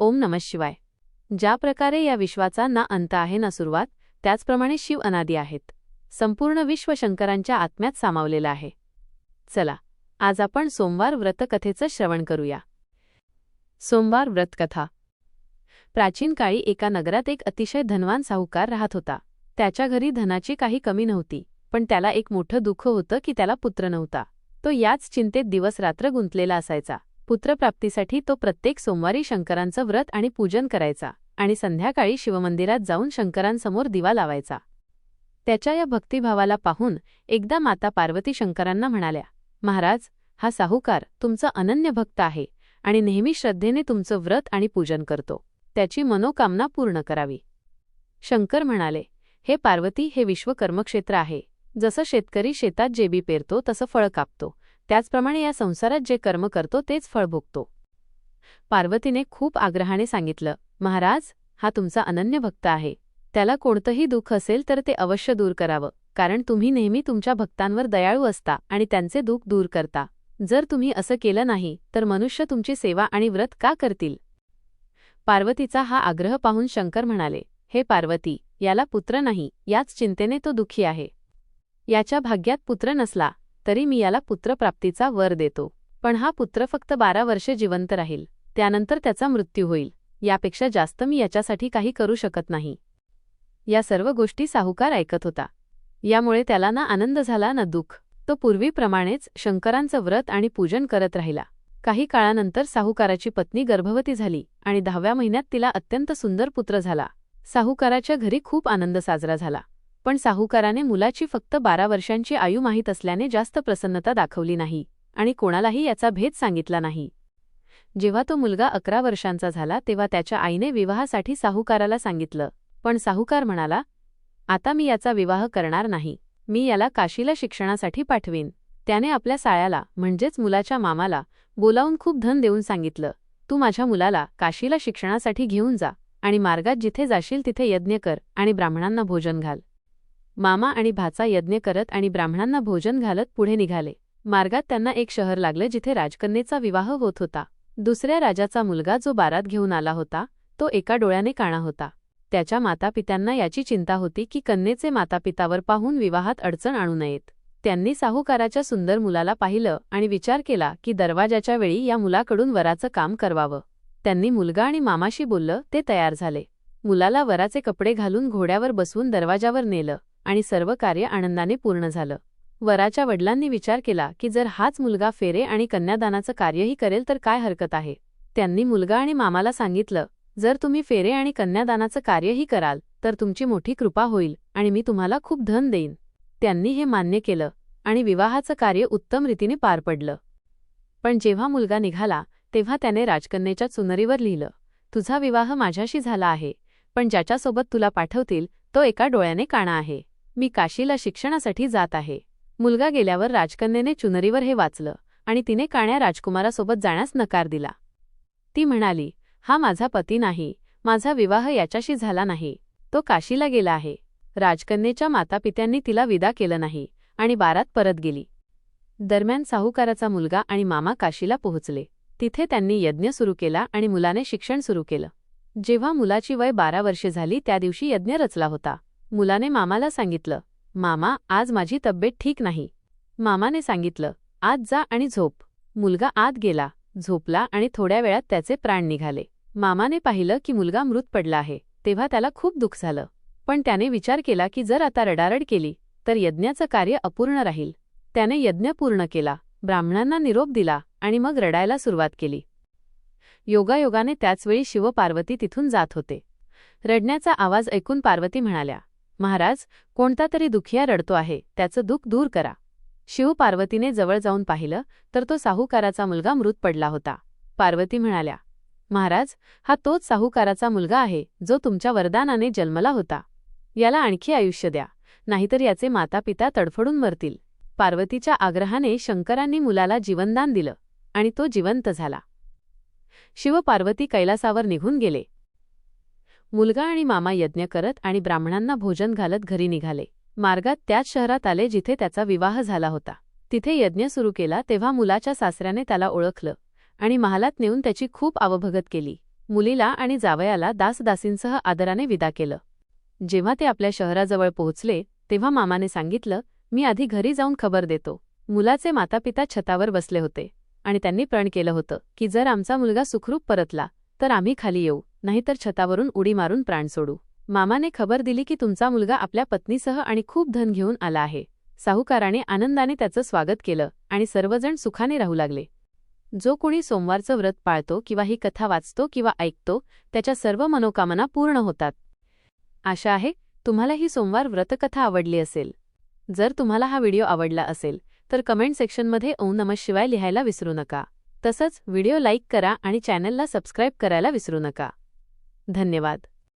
ओम नमः शिवाय. ज्या प्रकारे या विश्वाचा ना अंत आहे ना सुरुवात त्याचप्रमाणे शिव अनादी आहेत. संपूर्ण विश्व शंकरांच्या आत्म्यात सामावलेलं आहे. चला आज आपण सोमवार व्रतकथेचं श्रवण करूया. सोमवार व्रतकथा. प्राचीन काळी एका नगरात एक अतिशय धनवान साहूकार राहत होता. त्याच्या घरी धनाची काही कमी नव्हती पण त्याला एक मोठं दुःख होतं की त्याला पुत्र नव्हता. तो याच चिंतेत दिवस रात्र गुंतलेला असायचा. पुत्रप्राप्तीसाठी तो प्रत्येक सोमवारी शंकरांचं व्रत आणि पूजन करायचा आणि संध्याकाळी शिवमंदिरात जाऊन शंकरांसमोर दिवा लावायचा. त्याच्या या भक्तिभावाला पाहून एकदा माता पार्वती शंकरांना म्हणाल्या महाराज हा साहूकार तुमचा अनन्य भक्त आहे आणि नेहमी श्रद्धेने तुमचं व्रत आणि पूजन करतो. त्याची मनोकामना पूर्ण करावी. शंकर म्हणाले हे पार्वती हे विश्वकर्मक्षेत्र आहे. जसं शेतकरी शेतात जेबी पेरतो तसं फळ कापतो. त्याचप्रमाणे या संसारात जे कर्म करतो तेच फळ भोगतो. पार्वतीने खूप आग्रहाने सांगितलं महाराज हा तुमचा अनन्य भक्त आहे. त्याला कोणतंही दुःख असेल तर ते अवश्य दूर करावं कारण तुम्ही नेहमी तुमच्या भक्तांवर दयाळू असता आणि त्यांचे दुःख दूर करता. जर तुम्ही असं केलं नाही तर मनुष्य तुमची सेवा आणि व्रत का करतील? पार्वतीचा हा आग्रह पाहून शंकर म्हणाले हे पार्वती याला पुत्र नाही याच चिंतेने तो दुःखी आहे. याच्या भाग्यात पुत्र नसला तरी मी याला पुत्रप्राप्तीचा वर देतो. पण हा पुत्र फक्त बारा वर्षे जिवंत राहील. त्यानंतर त्याचा मृत्यू होईल. यापेक्षा जास्त मी याच्यासाठी काही करू शकत नाही. या सर्व गोष्टी साहूकार ऐकत होता. यामुळे त्याला ना आनंद झाला ना दुःख. तो पूर्वीप्रमाणेच शंकरांचं व्रत आणि पूजन करत राहिला. काही काळानंतर साहूकाराची पत्नी गर्भवती झाली आणि दहाव्या महिन्यात तिला अत्यंत सुंदर पुत्र झाला. साहूकाराच्या घरी खूप आनंद साजरा झाला. पण साहूकाराने मुलाची फक्त बारा वर्षांची आयु माहीत असल्याने जास्त प्रसन्नता दाखवली नाही आणि कोणालाही याचा भेद सांगितला नाही. जेव्हा तो मुलगा अकरा वर्षांचा झाला तेव्हा त्याच्या आईने विवाहासाठी साहूकाराला सांगितलं. पण साहूकार म्हणाला आता मी याचा विवाह करणार नाही. मी याला काशीला शिक्षणासाठी पाठवीन. त्याने आपल्या साळ्याला म्हणजेच मुलाच्या मामाला बोलावून खूप धन देऊन सांगितलं. तू माझ्या मुलाला काशीला शिक्षणासाठी घेऊन जा आणि मार्गात जिथे जाशील तिथे यज्ञ कर आणि ब्राह्मणांना भोजन घाल. मामा आणि भाचा यज्ञ करत आणि ब्राह्मणांना भोजन घालत पुढे निघाले. मार्गात त्यांना एक शहर लागले जिथे राजकन्येचा विवाह होत होता. दुसऱ्या राजाचा मुलगा जो बारात घेऊन आला होता तो एका डोळ्याने काणा होता. त्याच्या मातापित्यांना याची चिंता होती की कन्येचे मातापितावर पाहून विवाहात अडचण आणू नयेत. त्यांनी साहूकाराच्या सुंदर मुलाला पाहिलं आणि विचार केला की दरवाजाच्या वेळी या मुलाकडून वराचं काम करवावं. त्यांनी मुलगा आणि मामाशी बोललं ते तयार झाले. मुलाला वराचे कपडे घालून घोड्यावर बसवून दरवाजावर नेलं. आणि सर्व कार्य आनंदाने पूर्ण झालं. वराच्या वडिलांनी विचार केला की जर हाच मुलगा फेरे आणि कन्यादानाचं कार्यही करेल तर काय हरकत आहे? त्यांनी मुलगा आणि मामाला सांगितलं जर तुम्ही फेरे आणि कन्यादानाचं कार्यही कराल तर तुमची मोठी कृपा होईल आणि मी तुम्हाला खूप धन देईन. त्यांनी हे मान्य केलं आणि विवाहाचं कार्य उत्तम रीतीने पार पडलं. पण जेव्हा मुलगा निघाला तेव्हा त्याने राजकन्येच्या चुनरीवर लिहिलं तुझा विवाह माझ्याशी झाला आहे पण ज्याच्यासोबत तुला पाठवतील तो एका डोळ्याने काणा आहे. मी काशीला शिक्षणासाठी जात आहे. मुलगा गेल्यावर राजकन्येने चुनरीवर हे वाचलं आणि तिने काण्या राजकुमारासोबत जाण्यास नकार दिला. ती म्हणाली हा माझा पती नाही. माझा विवाह याच्याशी झाला नाही. तो काशीला गेला आहे. राजकन्येच्या मातापित्यांनी तिला विदा केलं नाही आणि बारात परत गेली. दरम्यान साहूकाराचा मुलगा आणि मामा काशीला पोहोचले. तिथे त्यांनी यज्ञ सुरू केला आणि मुलाने शिक्षण सुरू केलं. जेव्हा मुलाची वय बारा वर्षे झाली त्या दिवशी यज्ञ रचला होता. मुलाने मामाला सांगितलं मामा आज माझी तब्येत ठीक नाही. मामाने सांगितलं आज जा आणि झोप. मुलगा आत गेला झोपला आणि थोड्या वेळात त्याचे प्राण निघाले. मामाने पाहिलं की मुलगा मृत पडला आहे तेव्हा त्याला खूप दुःख झालं. पण त्याने विचार केला की जर आता रडारड केली तर यज्ञाचं कार्य अपूर्ण राहील. त्याने यज्ञ पूर्ण केला ब्राह्मणांना निरोप दिला आणि मग रडायला सुरुवात केली. योगायोगाने त्याचवेळी शिवपार्वती तिथून जात होते. रडण्याचा आवाज ऐकून पार्वती म्हणाल्या महाराज कोणता तरी दुखिया रडतो आहे त्याचं दुःख दूर करा. शिवपार्वतीने जवळ जाऊन पाहिलं तर तो साहूकाराचा मुलगा मृत पडला होता. पार्वती म्हणाल्या महाराज हा तोच साहूकाराचा मुलगा आहे जो तुमच्या वरदानाने जन्मला होता. याला आणखी आयुष्य द्या नाहीतर याचे मातापिता तडफडून मरतील. पार्वतीच्या आग्रहाने शंकरांनी मुलाला जीवनदान दिलं आणि तो जिवंत झाला. शिवपार्वती कैलासावर निघून गेले. मुलगा आणि मामा यज्ञ करत आणि ब्राह्मणांना भोजन घालत घरी निघाले. मार्गात त्याच शहरात आले जिथे त्याचा विवाह झाला होता. तिथे यज्ञ सुरू केला तेव्हा मुलाच्या सासऱ्याने त्याला ओळखलं आणि महालात नेऊन त्याची खूप आवभगत केली. मुलीला आणि जावयाला दासदासींसह आदराने विदा केलं. जेव्हा ते आपल्या शहराजवळ पोहोचले तेव्हा मामाने सांगितलं मी आधी घरी जाऊन खबर देतो. मुलाचे मातापिता छतावर बसले होते आणि त्यांनी प्रण केलं होतं की जर आमचा मुलगा सुखरूप परतला तर आम्ही खाली येऊ. नाहीतर छतावरून उडी मारून प्राण सोडू. मामाने खबर दिली की तुमचा मुलगा आपल्या पत्नीसह आणि खूप धन घेऊन आला आहे. साहूकाराने आनंदाने त्याचं स्वागत केलं आणि सर्वजण सुखाने राहू लागले. जो कोणी सोमवारचं व्रत पाळतो किंवा ही कथा वाचतो किंवा ऐकतो त्याच्या सर्व मनोकामना पूर्ण होतात. आशा आहे तुम्हाला ही सोमवार व्रतकथा आवडली असेल. जर तुम्हाला हा व्हिडिओ आवडला असेल तर कमेंट सेक्शनमध्ये ओम नमः शिवाय लिहायला विसरू नका. तसंच व्हिडिओ लाईक करा आणि चॅनलला सबस्क्राईब करायला विसरू नका. धन्यवाद.